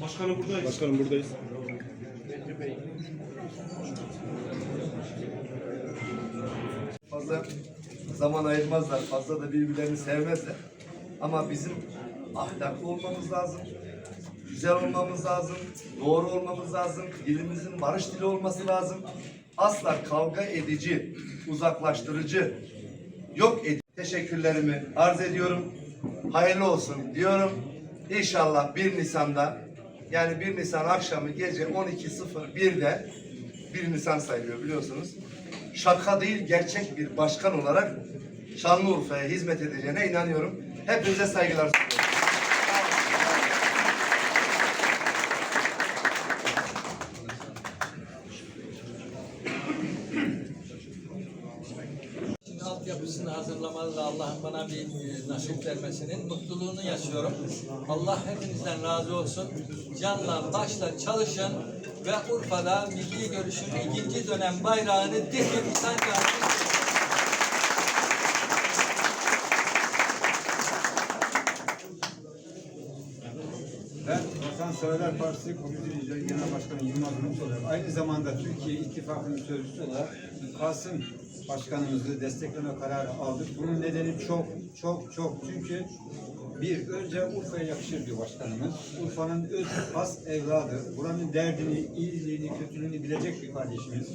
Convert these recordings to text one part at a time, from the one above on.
Başkanım buradayız. Başkanım buradayız. fazla zaman ayırmazlar, fazla da birbirlerini sevmezler. Ama bizim ahlaklı olmamız lazım, güzel olmamız lazım, doğru olmamız lazım, dilimizin barış dili olması lazım. Asla kavga edici, uzaklaştırıcı, yok edici. Teşekkürlerimi arz ediyorum. Hayırlı olsun diyorum. İnşallah 1 Nisan'da yani 1 Nisan akşamı gece 12.01'de 1 Nisan sayılıyor biliyorsunuz. Şaka değil gerçek bir başkan olarak Şanlıurfa'ya hizmet edeceğine inanıyorum. Hepinize saygılar sunuyorum. Altyapısını hazırlamalı Allah'ın bana bir e, nasip vermesinin mutluluğunu yaşıyorum. Allah hepinizden razı olsun. Canla başla çalışın ve Urfa'da milli görüşün ikinci dönem bayrağını dikip sancağını Ben Vatanseverler Partisi Komite Lideri Genel Başkanı Yılmaz Umut olarak aynı zamanda Türkiye İttifakı'nın sözcüsü olarak Kasım Başkanımızı destekleme kararı aldık. Bunun nedeni çok çok çok çünkü bir önce Urfa'ya yakışır diyor başkanımız. Urfa'nın öz has evladı. Buranın derdini, iyiliğini, kötülüğünü bilecek bir kardeşimiz.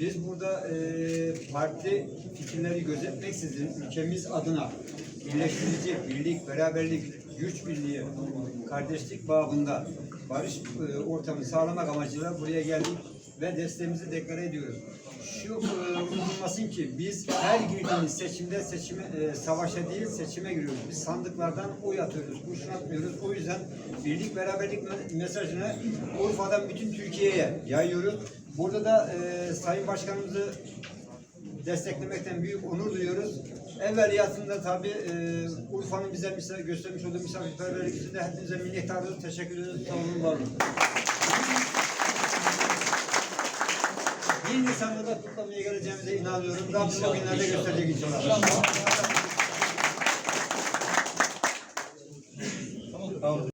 Biz burada eee parti fikirleri gözetmeksizin ülkemiz adına birleştirici, birlik, beraberlik, güç birliği, kardeşlik babında barış e, ortamı sağlamak amacıyla buraya geldik ve desteğimizi deklare ediyoruz. Şu e, unutulmasın ki biz her girdiğimiz seçimde seçime, e, savaşa değil seçime giriyoruz. Biz sandıklardan oy atıyoruz, kurşun atmıyoruz. O yüzden birlik beraberlik me- mesajını Urfa'dan bütün Türkiye'ye yayıyoruz. Burada da e, Sayın Başkanımızı desteklemekten büyük onur duyuyoruz. Evveliyatında tabii e, Urfa'nın bize misal, göstermiş olduğu misafirperverlik için de hepinize minnettarız. Teşekkür ederiz. Sağ olun, var olun. Bir Nisan'da da kutlamaya geleceğimize inanıyorum. Rabbim o günlerde gösterecek inşallah.